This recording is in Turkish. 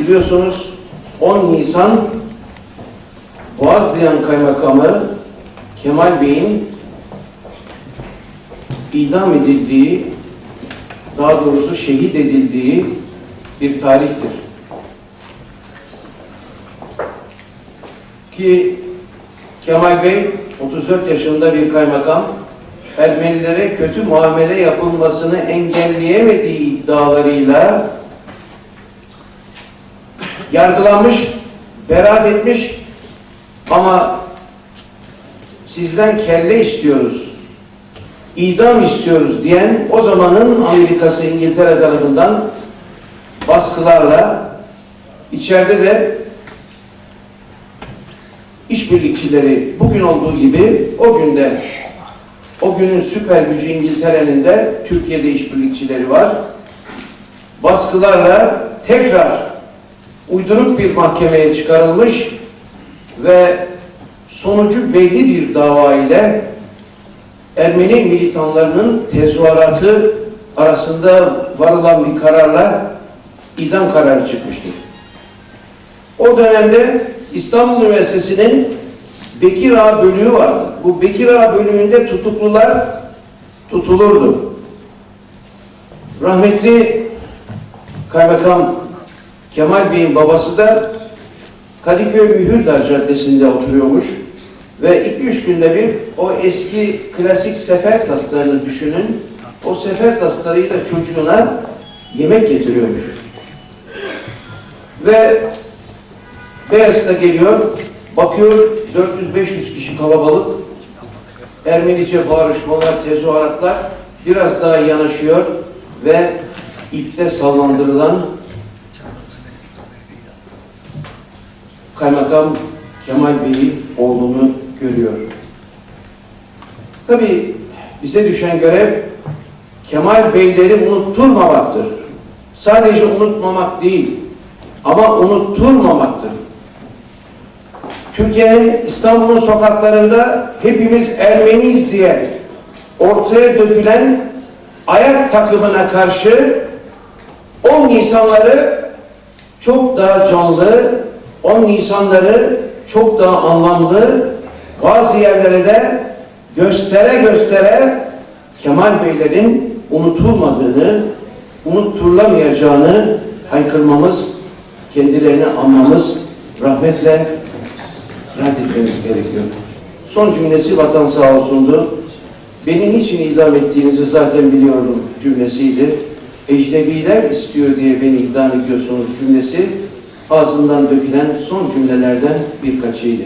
Biliyorsunuz 10 Nisan Boğazlayan Kaymakamı Kemal Bey'in idam edildiği, daha doğrusu şehit edildiği bir tarihtir. Ki Kemal Bey 34 yaşında bir kaymakam Ermenilere kötü muamele yapılmasını engelleyemediği iddialarıyla yargılanmış, beraat etmiş ama sizden kelle istiyoruz, idam istiyoruz diyen o zamanın Amerika'sı İngiltere tarafından baskılarla içeride de işbirlikçileri bugün olduğu gibi o günde o günün süper gücü İngiltere'nin de Türkiye'de işbirlikçileri var. Baskılarla tekrar uyduruk bir mahkemeye çıkarılmış ve sonucu belli bir dava ile Ermeni militanlarının tezahüratı arasında varılan bir kararla idam kararı çıkmıştır. O dönemde İstanbul Üniversitesi'nin Bekir Ağa bölüğü vardı. Bu Bekir Ağa bölüğünde tutuklular tutulurdu. Rahmetli Kaymakam Kemal Bey'in babası da Kadıköy Mühürdar Caddesi'nde oturuyormuş ve iki üç günde bir o eski klasik sefer taslarını düşünün. O sefer taslarıyla çocuğuna yemek getiriyormuş. Ve Beyazıt'a geliyor, bakıyor 400-500 kişi kalabalık. Ermenice bağırışmalar, tezahüratlar biraz daha yanaşıyor ve ipte sallandırılan Kaymakam Kemal Bey'in oğlunu görüyor. Tabii bize düşen görev Kemal Beyleri unutturmamaktır. Sadece unutmamak değil ama unutturmamaktır. Türkiye'nin İstanbul'un sokaklarında hepimiz Ermeniyiz diye ortaya dökülen ayak takımına karşı 10 Nisanları çok daha canlı, 10 Nisanları çok daha anlamlı, bazı yerlere de göstere göstere Kemal Beylerin unutulmadığını, unutturulamayacağını haykırmamız, kendilerini anmamız, rahmetle yad etmemiz gerekiyor. Son cümlesi vatan sağ olsundu. Beni niçin idam ettiğinizi zaten biliyorum cümlesiydi. Ecnebiler istiyor diye beni idam ediyorsunuz cümlesi ağzından dökülen son cümlelerden birkaçıydı.